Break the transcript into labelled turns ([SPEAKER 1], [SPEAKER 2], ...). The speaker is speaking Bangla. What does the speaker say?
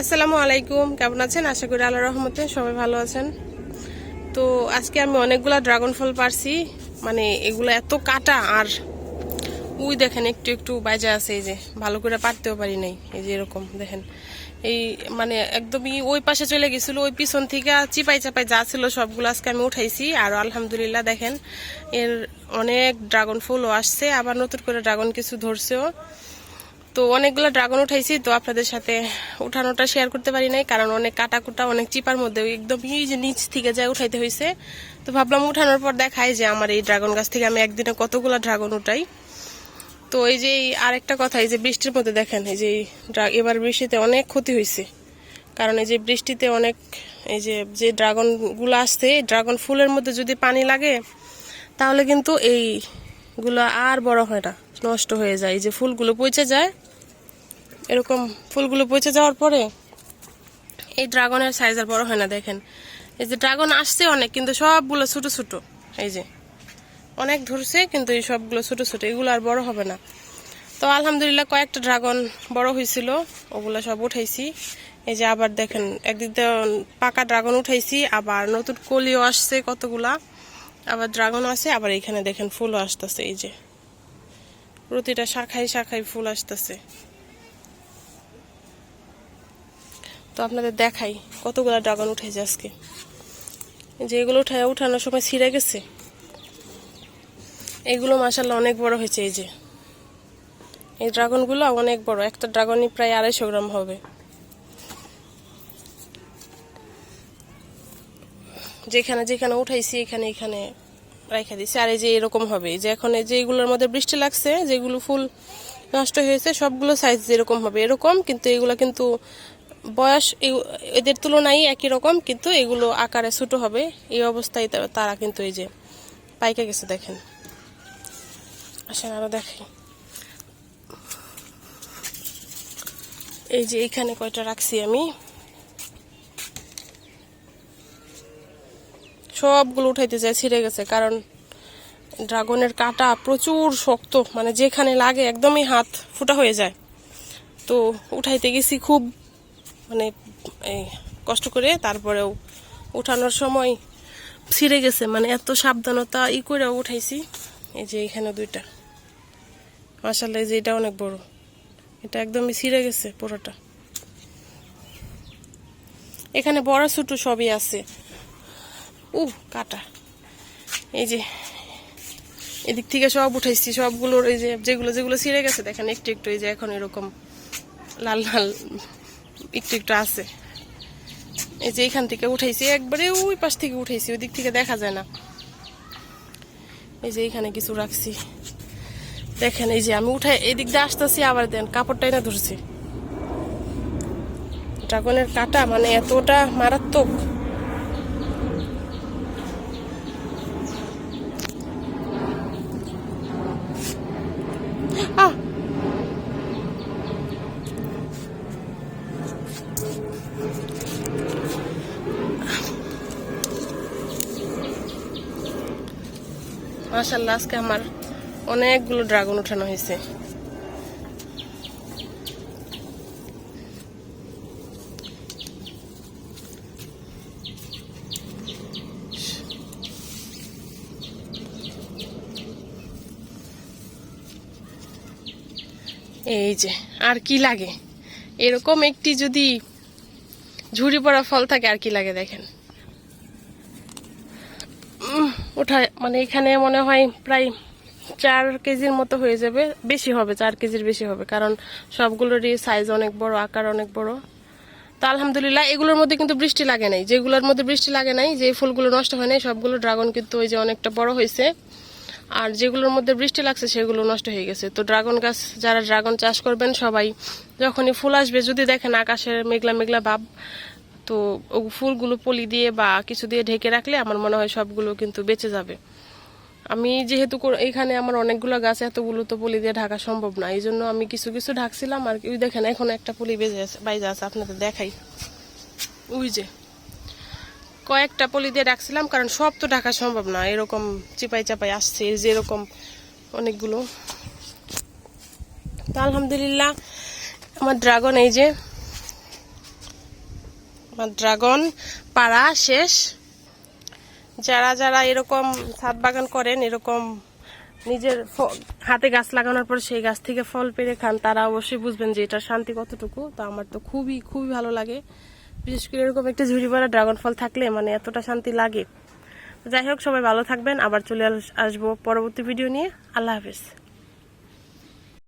[SPEAKER 1] আসসালামু আলাইকুম, কেমন আছেন? আশা করি আল্লাহ রহমতে সবাই ভালো আছেন। তো আজকে আমি অনেকগুলা ড্রাগন ফল পারছি। মানে এগুলো এত কাটা আর, উই দেখেন একটু একটু বাজে আছে এই যে, ভালো করে পারতেও পারি নাই, এই যে এরকম, দেখেন। এই মানে একদমই ওই পাশে চলে গেছিল, ওই পিছন থেকে চিপাই চাপাই যা ছিল সবগুলো আজকে আমি উঠাইছি। আর আলহামদুলিল্লাহ দেখেন, এর অনেক ড্রাগন ফুলও আসছে, আবার নতুন করে ড্রাগন কিছু ধরছেও। তো অনেকগুলো ড্রাগন উঠাইছি, তো আপনাদের সাথে উঠানোটা শেয়ার করতে পারি নাই, কারণ অনেক কাটাকুটা, অনেক চিপার মধ্যে একদম এই নিচ থেকে যায় উঠাইতে হয়েছে তো ভাবলাম উঠানোর পর দেখাই যে আমার এই ড্রাগন গাছ থেকে আমি একদিনে কতগুলো ড্রাগন উঠাই। তো এই যে এই আরেকটা কথা, এই যে বৃষ্টির মধ্যে দেখেন, এই যে এই এবার বৃষ্টিতে অনেক ক্ষতি হয়েছে কারণ এই যে বৃষ্টিতে অনেক, এই যে যে ড্রাগনগুলো আসছে, এই ড্রাগন ফুলের মধ্যে যদি পানি লাগে, তাহলে কিন্তু এইগুলো আর বড় হয় না, নষ্ট হয়ে যায়। যে ফুলগুলো পচে যায়, এরকম ফুলগুলো পচে যাওয়ার পরে এই ড্রাগনের সাইজ আর বড় হয় না, দেখেন। এই যে ড্রাগন আসছে অনেক, কিন্তু সবগুলো ছোট ছোট। এই যে অনেক ধরছে, কিন্তু এই সবগুলো ছোট ছোট, এগুলো আর বড় হবে না। তো আলহামদুলিল্লাহ কয়েকটা ড্রাগন বড় হয়েছিল, ওগুলো সব উঠাইছি। এই যে আবার দেখেন, একদিক পাকা ড্রাগন উঠাইছি, আবার নতুন কলিও আসছে কতগুলা। আবার ড্রাগন আছে, আবার এখানে দেখেন ফুলও আসতেছে, এই যে। প্রতিটা শাখায় শাখায় ফুল আসতেছে। তো আপনাদের দেখাই, কতগুলো ড্রাগন উঠেছে আজকে। যে এগুলো উঠে উঠানোর সময় ছিঁড়ে গেছে। এগুলো মাসাল্লাহ অনেক বড় হয়েছে, এই যে। এই ড্রাগনগুলো অনেক বড়, একটা ড্রাগনই প্রায় আড়াইশো গ্রাম হবে। যেখানে যেখানে উঠাইছি, এখানে এখানে রাখা দিছি। আর এই যে এরকম হবে যে এখন এই যে মধ্যে বৃষ্টি লাগছে, যেগুলো ফুল নষ্ট হয়েছে, সবগুলো সাইজ যেরকম হবে এরকম, কিন্তু এগুলো কিন্তু বয়স এদের তুলনায় একই রকম, কিন্তু এগুলো আকারে ছোটো হবে। এই অবস্থায় তারা কিন্তু এই যে পাইকে গেছে, দেখেন। আসেন আরও দেখি এই যে এইখানে কয়টা রাখছি আমি। সবগুলো উঠাইতে চাই ছিঁড়ে গেছে। কারণ ড্রাগনের কাটা প্রচুর শক্ত মানে যেখানে লাগে একদমই হাত ফুটা হয়ে যায়। তো উঠাইতে গেছি খুব মানে কষ্ট করে। তারপরেও উঠানোর সময় ছিঁড়ে গেছে মানে এত সাবধানতা ই করে উঠাইছি। এই যে এখানে দুইটা। মাসাল্লাহ এই যে এটা অনেক বড়। এটা একদমই ছিঁড়ে গেছে পুরোটা। এখানে বড় ছোট সবই আছে। উ কাটা। এই যে, এদিক থেকে সব উঠাইছি, সবগুলোর এই যে, যেগুলো যেগুলো ছিঁড়ে গেছে, দেখেন একটু একটু, এই যে এখন এরকম লাল লাল একটু একটু আছে। এই যে এখান থেকে উঠাইছি, একবারে ওই পাশ থেকে উঠাইছি ওই দিক থেকে দেখা যায় না। এই যে এখানে কিছু রাখছি। দেখেন, এই যে আমি উঠাই, এদিক দিয়ে আসতেছি, আবার দেন কাপড়টাই না ধরছি। ড্রাগনের কাটা মানে এতটা মারাত্মক। মাশাল্লাহ আজকে আমার অনেকগুলো ড্রাগন উঠানো হয়েছে। এই যে, আর কি লাগে? এরকম একটি যদি ঝুড়ি পড়া ফল থাকে, আর কি লাগে দেখেন। ওঠা মানে এখানে মনে হয় প্রায় চার কেজির মতো হয়ে যাবে। বেশি হবে, চার কেজির বেশি হবে, কারণ সবগুলোরই সাইজ অনেক বড়, আকার অনেক বড়। তো আলহামদুলিল্লাহ, এগুলোর মধ্যে কিন্তু বৃষ্টি লাগে নাই। যেগুলোর মধ্যে বৃষ্টি লাগে নাই, যে ফুলগুলো নষ্ট হয় নাই, সবগুলো ড্রাগন কিন্তু ওই যে অনেকটা বড় হয়েছে। আর যেগুলোর মধ্যে বৃষ্টি লাগছে, সেগুলো নষ্ট হয়ে গেছে। তো ড্রাগন গাছ, যারা ড্রাগন চাষ করবেন, সবাই যখনই ফুল আসবে, যদি দেখেন আকাশের মেঘলা মেঘলা ভাব তো ফুলগুলো পলি দিয়ে বা কিছু দিয়ে ঢেকে রাখলে আমার মনে হয় সবগুলো কিন্তু বেঁচে যাবে। আমি যেহেতু এখানে আমার অনেকগুলো গাছ, এতগুলো তো পলি দিয়ে ঢাকা সম্ভব না। এই জন্য আমি কিছু কিছু ঢাকছিলাম আর ওই দেখেন, এখন একটা পলি বেজে আছে, বাইজে আছে, আপনাদের দেখাই। ওই যে, কয়েকটা পলি দিয়ে রাখছিলাম কারণ সব তো ঢাকা সম্ভব না। এরকম চিপাই চাপাই আসছে যে এরকম অনেকগুলো। তা আলহামদুলিল্লাহ, আমার ড্রাগন এই যে আমার ড্রাগন পাড়া শেষ। যারা যারা এরকম ছাদ বাগান করেন, এরকম নিজের হাতে গাছ লাগানোর পর সেই গাছ থেকে ফল পেরে খান, তারা অবশ্যই বুঝবেন যে এটার শান্তি কতটুকু। তো আমার তো খুবই খুবই ভালো লাগে। বিশেষ করে এরকম একটা ঝুড়ি ভরা ড্রাগন ফল থাকলে মানে এতটা শান্তি লাগে। যাই হোক, সবাই ভালো থাকবেন। আবার চলে আসব পরবর্তী ভিডিও নিয়ে। আল্লাহ হাফিজ।